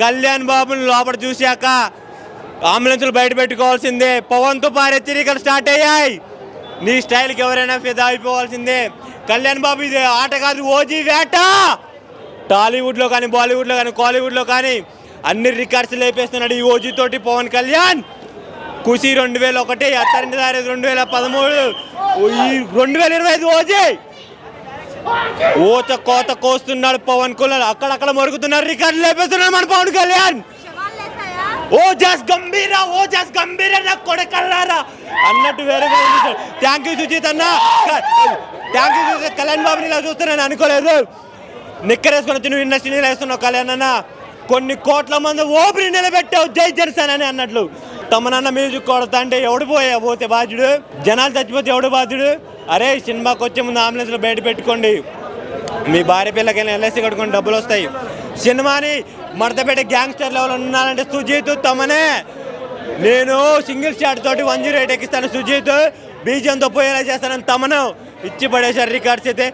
కళ్యాణ్ బాబుని లోపల చూశాక అంబులెన్స్లు బయట పెట్టుకోవాల్సిందే. పవన్తో పారే తిరిగలు స్టార్ట్ అయ్యాయి. నీ స్టైల్కి ఎవరైనా ఫిదా అయిపోవాల్సిందే. కళ్యాణ్ బాబు ఇది ఆట కాదు ఓజీ వేట! టాలీవుడ్లో కానీ బాలీవుడ్లో కానీ కాలీవుడ్లో కానీ అన్ని రికార్డ్స్ లేపేస్తున్నాడు ఈ ఓజీ తోటి పవన్ కళ్యాణ్. ఖుషి రెండు వేల ఒకటి అత్తరింటి దారి రెండు వేల పదమూడు ఈ రెండు వేల ఇరవై ఐదు ఓజీ! ఓత కోత కోస్తున్నాడు పవన్ కళ్యాణ్ అక్కడక్కడ మరుగుతున్నారు. రికార్డు లేపేస్తున్నాడు మన పవన్ కళ్యాణ్. ఓ జస్ గంభీర ఓ జస్ గంభీర నా కొడకల్లారా అన్నట్టు వేరే థ్యాంక్ యూ సుజిత్ అన్న. థ్యాంక్ యూ సుజిత్ కళ్యాణ్ బాబుని ఇలా చూస్తున్నాను అనుకోలేదు. నిక్కరేసుకొని వచ్చి నువ్వు ఇండస్ట్రీ వేస్తున్నావు కళ్యాణ్ అన్న. కొన్ని కోట్ల మంది ఓపిని నిలబెట్టావు జై జనసేన అని అన్నట్లు. తమనన్న మ్యూజిక్ కొడతా అంటే ఎవడు పోయా? పోతే బాధ్యుడు? జనాలు చచ్చిపోతే ఎవడు బాధ్యుడు? అరే సినిమాకి వచ్చే ముందు అంబులెన్స్లో బయట పెట్టుకోండి. మీ భార్య పిల్లకైనా ఎల్ఐసి కట్టుకొని డబ్బులు వస్తాయి. సినిమాని మడతపెట్టే గ్యాంగ్స్టర్ లెవెల్ ఉన్నానంటే సుజీత్ తమనే. నేను సింగిల్ షాట్ తోటి వన్ జీరో ఎయిట్ ఎక్కిస్తాను సుజీత్. బీజంతో పోయేలా చేస్తానని తమను ఇచ్చి పడేశారు రికార్డ్స్ అయితే.